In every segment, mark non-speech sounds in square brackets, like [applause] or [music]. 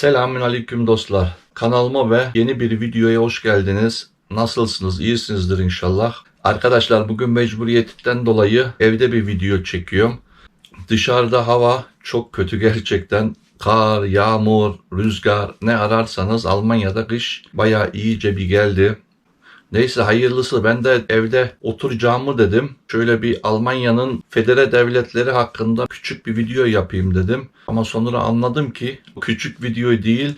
Selamün aleyküm dostlar. Kanalıma ve yeni bir videoya hoş geldiniz. Nasılsınız? İyisinizdir inşallah. Arkadaşlar bugün mecburiyetten dolayı evde bir video çekiyorum. Dışarıda hava çok kötü gerçekten. Kar, yağmur, rüzgar ne ararsanız Almanya'da kış bayağı iyice bir geldi. Neyse hayırlısı ben de evde oturacağımı dedim. Şöyle bir Almanya'nın federe devletleri hakkında küçük bir video yapayım dedim. Ama sonra anladım ki küçük video değil.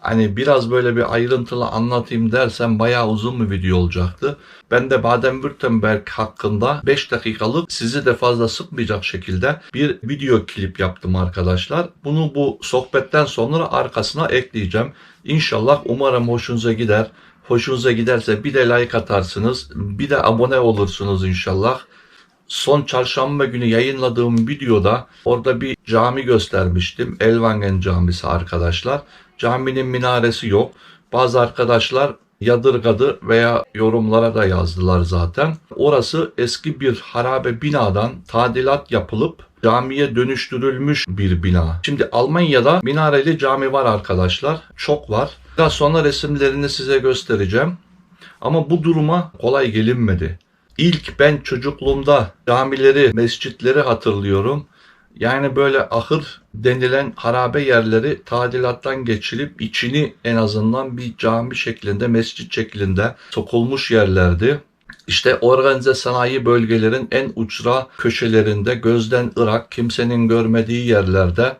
Hani biraz böyle bir ayrıntılı anlatayım dersem bayağı uzun bir video olacaktı. Ben de Baden-Württemberg hakkında 5 dakikalık sizi de fazla sıkmayacak şekilde bir video klip yaptım arkadaşlar. Bunu bu sohbetten sonra arkasına ekleyeceğim. İnşallah umarım hoşunuza gider. Hoşunuza giderse bir de like atarsınız. Bir de abone olursunuz inşallah. Son çarşamba günü yayınladığım videoda orada bir cami göstermiştim. Elvangen Camisi arkadaşlar. Caminin minaresi yok. Bazı arkadaşlar yadırgadı veya yorumlara da yazdılar zaten. Orası eski bir harabe binadan tadilat yapılıp camiye dönüştürülmüş bir bina. Şimdi Almanya'da minareli cami var arkadaşlar. Çok var. Biraz sonra resimlerini size göstereceğim. Ama bu duruma kolay gelinmedi. İlk ben çocukluğumda camileri, mescitleri hatırlıyorum. Yani böyle ahır denilen harabe yerleri tadilattan geçilip içini en azından bir cami şeklinde, mescit şeklinde sokulmuş yerlerdi. İşte organize sanayi bölgelerin en uçra köşelerinde gözden ırak, kimsenin görmediği yerlerde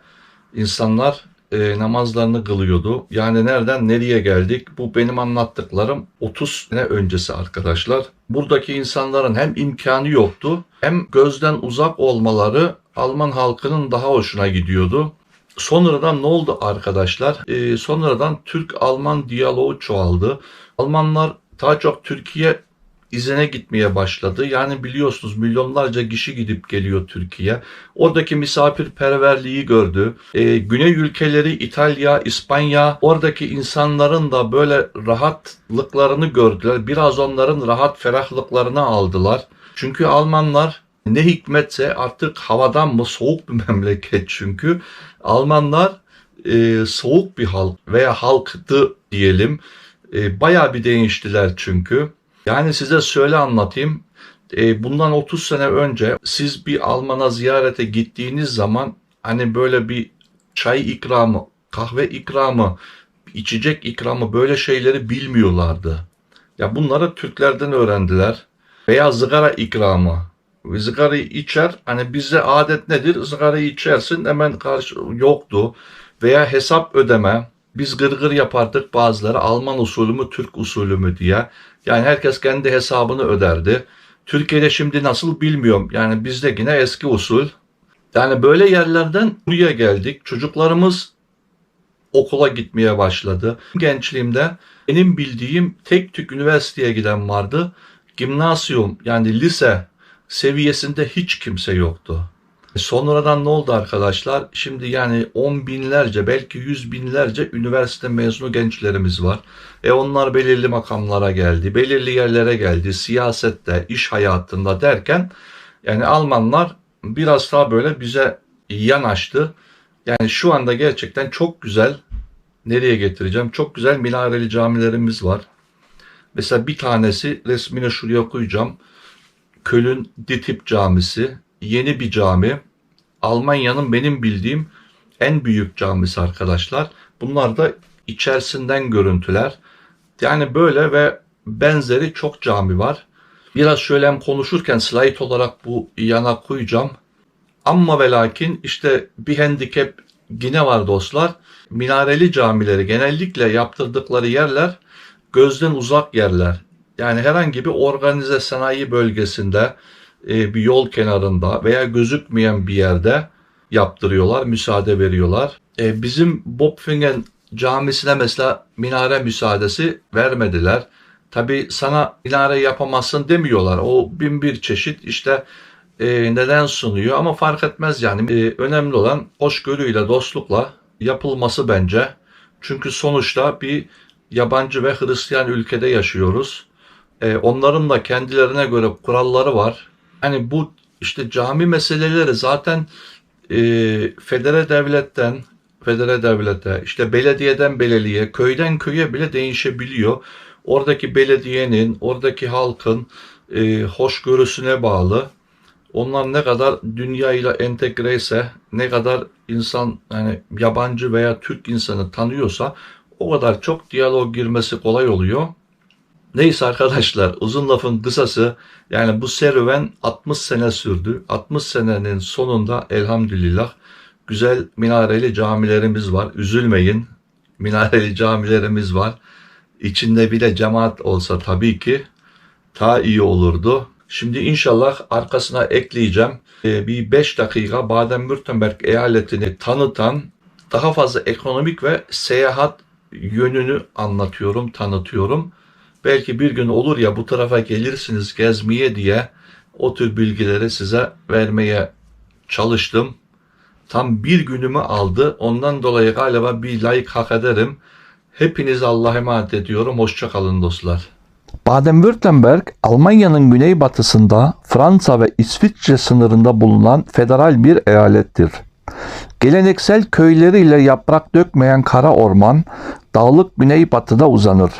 insanlar e, namazlarını kılıyordu. Yani nereden nereye geldik? Bu benim anlattıklarım 30 sene öncesi arkadaşlar. Buradaki insanların hem imkanı yoktu hem gözden uzak olmaları Alman halkının daha hoşuna gidiyordu. Sonradan ne oldu arkadaşlar? E, sonradan Türk-Alman diyaloğu çoğaldı. Almanlar daha çok Türkiye izine gitmeye başladı. Yani biliyorsunuz milyonlarca kişi gidip geliyor Türkiye. Oradaki misafirperverliği gördü. Ee, Güney ülkeleri İtalya, İspanya oradaki insanların da böyle rahatlıklarını gördüler. Biraz onların rahat ferahlıklarını aldılar. Çünkü Almanlar ne hikmetse artık havadan mı soğuk bir [laughs] memleket çünkü. Almanlar e, soğuk bir halk veya halktı diyelim. E, bayağı bir değiştiler çünkü. Yani size şöyle anlatayım. E, bundan 30 sene önce siz bir Alman'a ziyarete gittiğiniz zaman hani böyle bir çay ikramı, kahve ikramı, içecek ikramı böyle şeyleri bilmiyorlardı. Ya bunları Türklerden öğrendiler. Veya zıgara ikramı. Zıgarayı içer. Hani bizde adet nedir? Zıgarayı içersin hemen karşı yoktu. Veya hesap ödeme. Biz gırgır yapardık bazıları Alman usulü mü Türk usulü mü diye. Yani herkes kendi hesabını öderdi. Türkiye'de şimdi nasıl bilmiyorum. Yani bizde yine eski usul. Yani böyle yerlerden buraya geldik. Çocuklarımız okula gitmeye başladı. Gençliğimde benim bildiğim tek tük üniversiteye giden vardı. Gimnasyum yani lise seviyesinde hiç kimse yoktu. Sonradan ne oldu arkadaşlar? Şimdi yani on binlerce belki yüz binlerce üniversite mezunu gençlerimiz var. E onlar belirli makamlara geldi, belirli yerlere geldi, siyasette, iş hayatında derken yani Almanlar biraz daha böyle bize yanaştı. Yani şu anda gerçekten çok güzel, nereye getireceğim? Çok güzel minareli camilerimiz var. Mesela bir tanesi resmini şuraya koyacağım. Köln Ditip Camisi yeni bir cami. Almanya'nın benim bildiğim en büyük camisi arkadaşlar. Bunlar da içerisinden görüntüler. Yani böyle ve benzeri çok cami var. Biraz şöyle hem konuşurken slide olarak bu yana koyacağım. Ama ve lakin işte bir handicap yine var dostlar. Minareli camileri genellikle yaptırdıkları yerler gözden uzak yerler. Yani herhangi bir organize sanayi bölgesinde e, bir yol kenarında veya gözükmeyen bir yerde yaptırıyorlar, müsaade veriyorlar. E, bizim Bopfingen camisine mesela minare müsaadesi vermediler. Tabi sana minare yapamazsın demiyorlar. O bin bir çeşit işte e, neden sunuyor ama fark etmez yani. Önemli olan hoşgörüyle, dostlukla yapılması bence. Çünkü sonuçta bir yabancı ve Hristiyan ülkede yaşıyoruz. Onların da kendilerine göre kuralları var. Hani bu işte cami meseleleri zaten e, federe devletten, federe devlete, işte belediyeden belediyeye, köyden köye bile değişebiliyor. Oradaki belediyenin, oradaki halkın e, hoşgörüsüne bağlı. Onlar ne kadar dünya ile entegre ise, ne kadar insan yani yabancı veya Türk insanı tanıyorsa o kadar çok diyalog girmesi kolay oluyor. Neyse arkadaşlar uzun lafın kısası yani bu serüven 60 sene sürdü. 60 senenin sonunda elhamdülillah güzel minareli camilerimiz var. Üzülmeyin minareli camilerimiz var. İçinde bile cemaat olsa tabii ki daha iyi olurdu. Şimdi inşallah arkasına ekleyeceğim Ee, bir 5 dakika Baden-Württemberg eyaletini tanıtan daha fazla ekonomik ve seyahat yönünü anlatıyorum, tanıtıyorum. Belki bir gün olur ya bu tarafa gelirsiniz gezmeye diye o tür bilgileri size vermeye çalıştım. Tam bir günümü aldı. Ondan dolayı galiba bir like hak ederim. Hepiniz Allah'a emanet ediyorum. Hoşça kalın dostlar. Baden-Württemberg, Almanya'nın güneybatısında Fransa ve İsviçre sınırında bulunan federal bir eyalettir. Geleneksel köyleriyle yaprak dökmeyen kara orman, dağlık güneybatıda uzanır.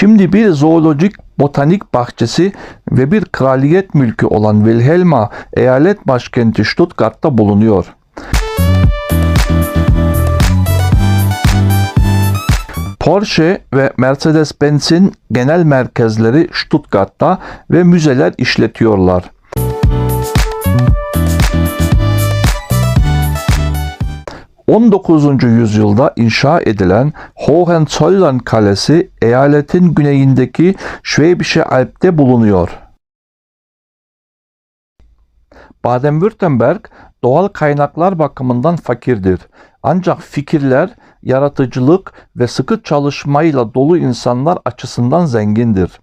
Şimdi bir zoolojik botanik bahçesi ve bir kraliyet mülkü olan Wilhelma eyalet başkenti Stuttgart'ta bulunuyor. Porsche ve Mercedes-Benz'in genel merkezleri Stuttgart'ta ve müzeler işletiyorlar. ...19. yüzyılda inşa edilen Hohenzollern Kalesi eyaletin güneyindeki Schwäbische Alp'te bulunuyor. Baden-Württemberg doğal kaynaklar bakımından fakirdir. Ancak fikirler, yaratıcılık ve sıkı çalışmayla dolu insanlar açısından zengindir.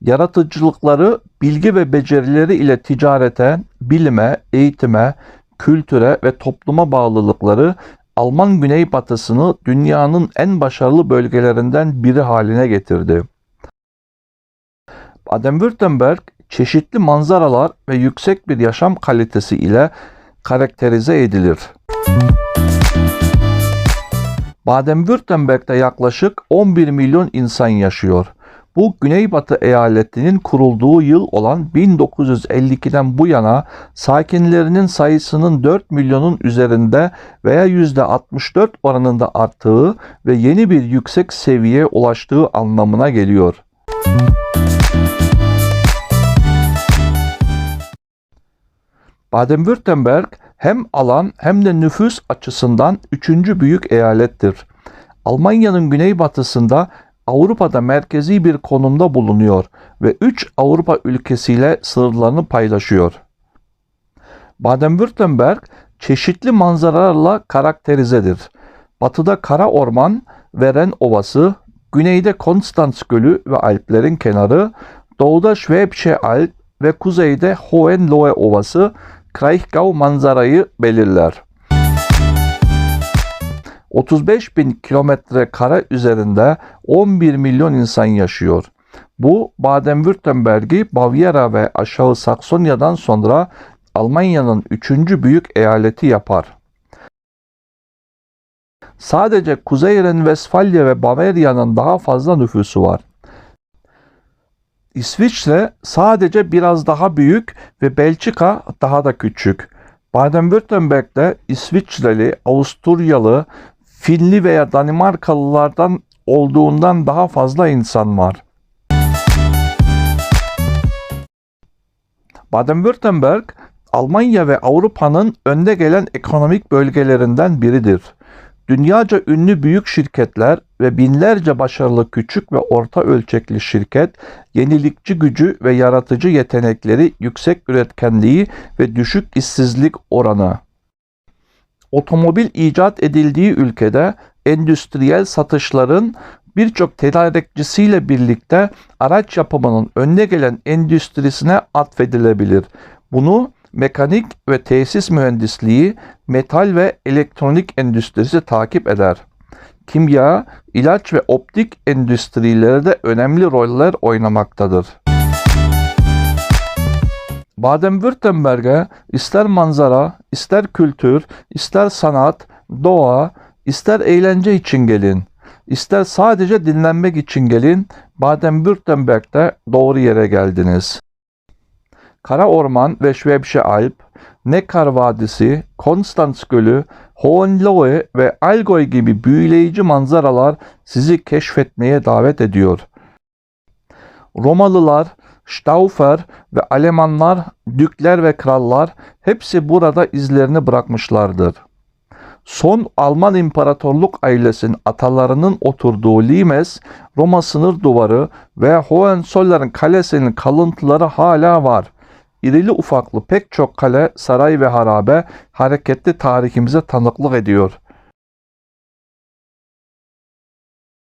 Yaratıcılıkları, bilgi ve becerileri ile ticarete, bilime, eğitime, kültüre ve topluma bağlılıkları Alman güneybatısını dünyanın en başarılı bölgelerinden biri haline getirdi. Baden-Württemberg çeşitli manzaralar ve yüksek bir yaşam kalitesi ile karakterize edilir. Baden-Württemberg'de yaklaşık 11 milyon insan yaşıyor. Bu Güneybatı eyaletinin kurulduğu yıl olan 1952'den bu yana sakinlerinin sayısının 4 milyonun üzerinde veya %64 oranında arttığı ve yeni bir yüksek seviyeye ulaştığı anlamına geliyor. Baden-Württemberg hem alan hem de nüfus açısından üçüncü büyük eyalettir. Almanya'nın güneybatısında Avrupa'da merkezi bir konumda bulunuyor ve 3 Avrupa ülkesiyle sınırlarını paylaşıyor. Baden-Württemberg çeşitli manzaralarla karakterizedir. Batıda Kara Orman, Veren Ovası, güneyde Konstanz Gölü ve Alplerin kenarı, doğuda Schwäbische Alb ve kuzeyde Hohenlohe Ovası Kraichgau manzarayı belirler. 35 bin kilometre kare üzerinde 11 milyon insan yaşıyor. Bu Baden-Württemberg'i Bavyera ve Aşağı Saksonya'dan sonra Almanya'nın üçüncü büyük eyaleti yapar. Sadece Kuzey Ren-Vesfalya ve Bavarya'nın daha fazla nüfusu var. İsviçre sadece biraz daha büyük ve Belçika daha da küçük. Baden-Württemberg'de İsviçreli, Avusturyalı, Finli veya Danimarkalılardan olduğundan daha fazla insan var. Baden-Württemberg, Almanya ve Avrupa'nın önde gelen ekonomik bölgelerinden biridir. Dünyaca ünlü büyük şirketler ve binlerce başarılı küçük ve orta ölçekli şirket, yenilikçi gücü ve yaratıcı yetenekleri, yüksek üretkenliği ve düşük işsizlik oranı. Otomobil icat edildiği ülkede endüstriyel satışların birçok tedarikçisiyle birlikte araç yapımının önde gelen endüstrisine atfedilebilir. Bunu mekanik ve tesis mühendisliği, metal ve elektronik endüstrisi takip eder. Kimya, ilaç ve optik endüstrileri de önemli roller oynamaktadır. Baden-Württemberg'e ister manzara, ister kültür, ister sanat, doğa, ister eğlence için gelin, ister sadece dinlenmek için gelin, Baden-Württemberg'de doğru yere geldiniz. Kara Orman ve Schwäbische Alb, Neckar Vadisi, Konstanz Gölü, Hohenlohe ve Allgäu gibi büyüleyici manzaralar sizi keşfetmeye davet ediyor. Romalılar, Staufer ve Alemanlar, dükler ve krallar hepsi burada izlerini bırakmışlardır. Son Alman İmparatorluk ailesinin atalarının oturduğu Limes, Roma sınır duvarı ve Hohenzollern kalesinin kalıntıları hala var. İrili ufaklı pek çok kale, saray ve harabe hareketli tarihimize tanıklık ediyor.